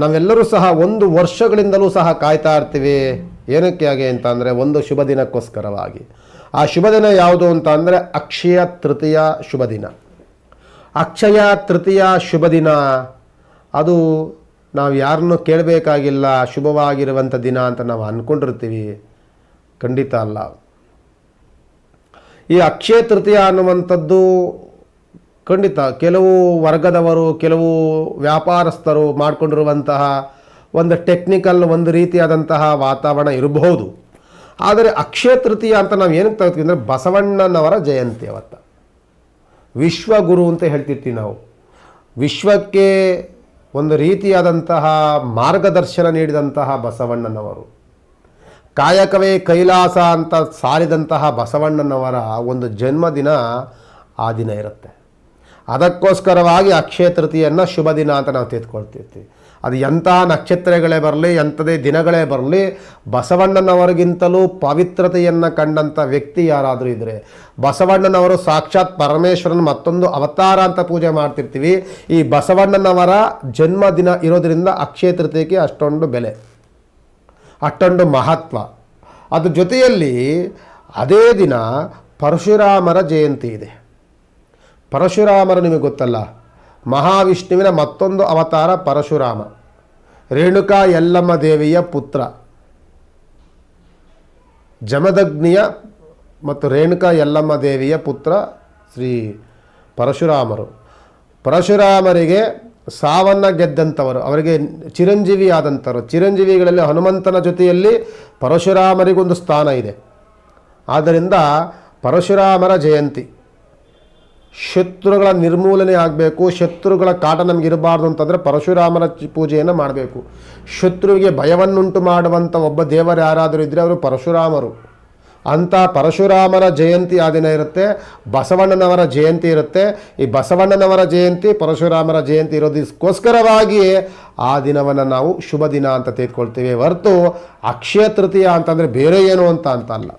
ನಾವೆಲ್ಲರೂ ಸಹ ಒಂದು ವರ್ಷಗಳಿಂದಲೂ ಸಹ ಕಾಯ್ತಾ ಇರ್ತೀವಿ. ಏನಕ್ಕೆ ಹಾಗೆ ಅಂತ ಅಂದರೆ ಒಂದು ಶುಭ ದಿನಕ್ಕೋಸ್ಕರವಾಗಿ. ಆ ಶುಭ ದಿನ ಯಾವುದು ಅಂತ ಅಂದರೆ ಅಕ್ಷಯ ತೃತೀಯ ಶುಭ ದಿನ. ಅಕ್ಷಯ ತೃತೀಯ ಶುಭ ದಿನ. ಅದು ನಾವು ಯಾರನ್ನು ಕೇಳಬೇಕಾಗಿಲ್ಲ ಶುಭವಾಗಿರುವಂಥ ದಿನ ಅಂತ ನಾವು ಅಂದ್ಕೊಂಡಿರ್ತೀವಿ ಖಂಡಿತ ಅಲ್ಲ. ಈ ಅಕ್ಷಯ ತೃತೀಯ ಅನ್ನುವಂಥದ್ದು ಖಂಡಿತ ಕೆಲವು ವರ್ಗದವರು, ಕೆಲವು ವ್ಯಾಪಾರಸ್ಥರು ಮಾಡಿಕೊಂಡಿರುವಂತಹ ಒಂದು ಟೆಕ್ನಿಕಲ್ ಒಂದು ರೀತಿಯಾದಂತಹ ವಾತಾವರಣ ಇರಬಹುದು. ಆದರೆ ಅಕ್ಷಯ ತೃತೀಯ ಅಂತ ನಾವು ಏನಕ್ಕೆ ತಗೋತೀವಿ ಅಂದರೆ ಬಸವಣ್ಣನವರ ಜಯಂತಿ ಅವತ್ತು. ವಿಶ್ವಗುರು ಅಂತ ಹೇಳ್ತಿರ್ತೀವಿ ನಾವು. ವಿಶ್ವಕ್ಕೆ ಒಂದು ರೀತಿಯಾದಂತಹ ಮಾರ್ಗದರ್ಶನ ನೀಡಿದಂತಹ ಬಸವಣ್ಣನವರು. ಕಾಯಕವೇ ಕೈಲಾಸ ಅಂತ ಸಾರಿದಂತಹ ಬಸವಣ್ಣನವರ ಒಂದು ಜನ್ಮದಿನ ಆ ದಿನ ಇರುತ್ತೆ. ಅದಕ್ಕೋಸ್ಕರವಾಗಿ ಅಕ್ಷಯ ತೃತೀಯನ್ನು ಶುಭ ದಿನ ಅಂತ ನಾವು ತೆಗೆದುಕೊಳ್ತಿರ್ತೀವಿ ಅದು ಎಂಥ ನಕ್ಷತ್ರಗಳೇ ಬರಲಿ, ಎಂಥದೇ ದಿನಗಳೇ ಬರಲಿ, ಬಸವಣ್ಣನವರಿಗಿಂತಲೂ ಪವಿತ್ರತೆಯನ್ನು ಕಂಡಂಥ ವ್ಯಕ್ತಿ ಯಾರಾದರೂ ಇದ್ದರೆ ಬಸವಣ್ಣನವರು ಸಾಕ್ಷಾತ್ ಪರಮೇಶ್ವರನ ಮತ್ತೊಂದು ಅವತಾರ ಅಂತ ಪೂಜೆ ಮಾಡ್ತಿರ್ತೀವಿ. ಈ ಬಸವಣ್ಣನವರ ಜನ್ಮದಿನ ಇರೋದರಿಂದ ಅಕ್ಷಯ ತೃತೀಯಕ್ಕೆ ಅಷ್ಟೊಂದು ಬೆಲೆ, ಅಷ್ಟೊಂದು ಮಹತ್ವ. ಅದ್ರ ಜೊತೆಯಲ್ಲಿ ಅದೇ ದಿನ ಪರಶುರಾಮರ ಜಯಂತಿ ಇದೆ. ಪರಶುರಾಮರು ನಿಮಗೆ ಗೊತ್ತಲ್ಲ. ಮಹಾವಿಷ್ಣುವಿನ ಮತ್ತೊಂದು ಅವತಾರ ಪರಶುರಾಮ. ರೇಣುಕಾ ಯಲ್ಲಮ್ಮ ದೇವಿಯ ಪುತ್ರ. ಜಮದಗ್ನಿಯ ಮತ್ತು ರೇಣುಕಾ ಯಲ್ಲಮ್ಮ ದೇವಿಯ ಪುತ್ರ ಶ್ರೀ ಪರಶುರಾಮರು. ಪರಶುರಾಮರಿಗೆ ಸಾವನ್ನು ಗೆದ್ದಂಥವರು, ಅವರಿಗೆ ಚಿರಂಜೀವಿ ಆದಂಥವರು ಚಿರಂಜೀವಿಗಳಲ್ಲಿ ಹನುಮಂತನ ಜೊತೆಯಲ್ಲಿ ಪರಶುರಾಮರಿಗೊಂದು ಸ್ಥಾನ ಇದೆ. ಆದ್ದರಿಂದ ಪರಶುರಾಮರ ಜಯಂತಿ. ಶತ್ರುಗಳ ನಿರ್ಮೂಲನೆ ಆಗಬೇಕು, ಶತ್ರುಗಳ ಕಾಟ ನಮಗೆ ಇರಬಾರ್ದು ಅಂತಂದರೆ ಪರಶುರಾಮನ ಪೂಜೆಯನ್ನು ಮಾಡಬೇಕು. ಶತ್ರುವಿಗೆ ಭಯವನ್ನುಂಟು ಮಾಡುವಂಥ ಒಬ್ಬ ದೇವರು ಯಾರಾದರೂ ಇದ್ದರೆ ಅವರು ಪರಶುರಾಮರು. ಅಂಥ ಪರಶುರಾಮನ ಜಯಂತಿ ಆ ದಿನ ಇರುತ್ತೆ, ಬಸವಣ್ಣನವರ ಜಯಂತಿ ಇರುತ್ತೆ. ಈ ಬಸವಣ್ಣನವರ ಜಯಂತಿ, ಪರಶುರಾಮರ ಜಯಂತಿ ಇರೋದಕ್ಕೋಸ್ಕರವಾಗಿಯೇ ಆ ದಿನವನ್ನು ನಾವು ಶುಭ ದಿನ ಅಂತ ತೆಗೆದುಕೊಳ್ತೀವಿ ಹೊರತು ಅಕ್ಷಯ ತೃತೀಯ ಅಂತಂದರೆ ಬೇರೆ ಏನು ಅಂತ ಅಂತ ಅಲ್ಲ.